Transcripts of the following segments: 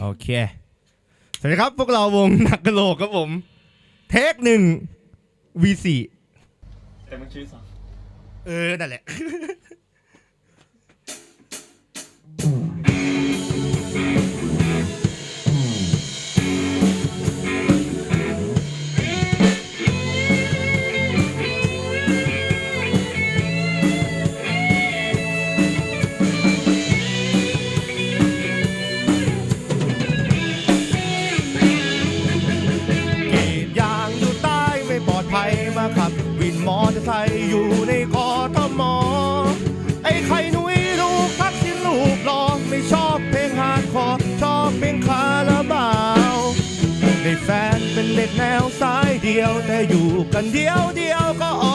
โอเค สวัสดีครับ พวกเราวงหนักกะโหลกครับผม เทคหนึ่ง V4 แต่มันชื่อสองเออ นั่นแหละ มอเตอยู่ในกอทมอ ไอ้ไข่หนุยลูกทักสินลูกรอไม่ชอบเพลงฮาร์ดคอร์ชอบเพลงคาราบาวได้แฟนเป็นเด็กแนวสายเดียวแต่อยู่กันเดียวเดียวก็อ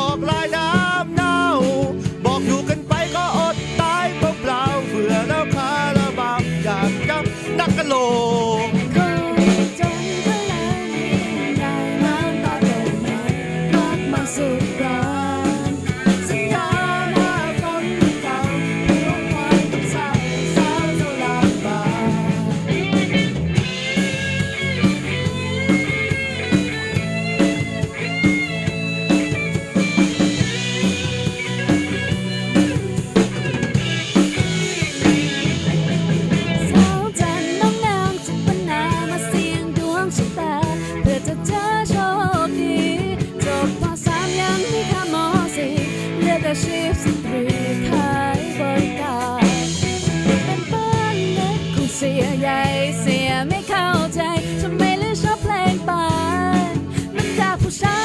มั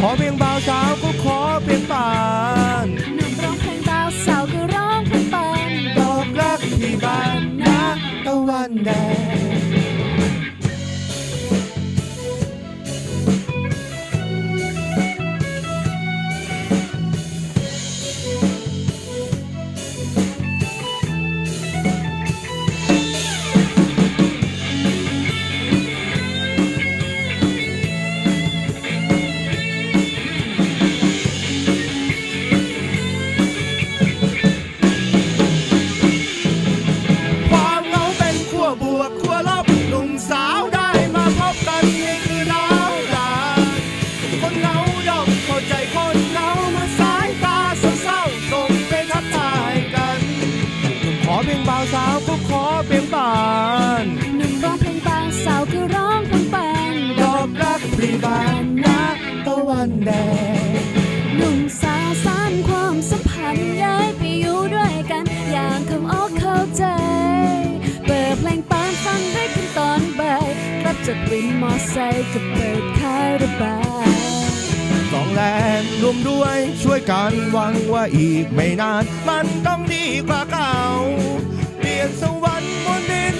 ขอเพียงบ่าวสาวก็ขอเพียงปานหนุ่มร้องเพลงบ่าวสาวก็ร้องเพลงปานบอกรักที่บ้านนะตะวันแดง งบ่าวสาวก็ขอเพียงปานหนุ่มร้องเพลงบ่าวสาวก็ร้องเพลงปานดอกรักพลีบานนะตะวันแดงหนุ่มสาวสานความสัมพันธ์ย้ายไปอยู่ด้วยกัน อย่างคำออกเข้าใจ เปิดเพลงปานฟังได้กันตอนบ่ายรับจากวินมอไซค์ก็เปิดขายระบาย วมด้วยช่วยกันหวังว่าอีกไม่นาน มันต้องดีกว่าเก่า เปลี่ยนสวรรค์บนดิน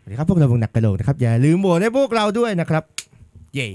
สวัสดีครับพวกเราวงหนักกระโหลกนะครับ อย่าลืมโหวตให้พวกเราด้วยนะครับ เย้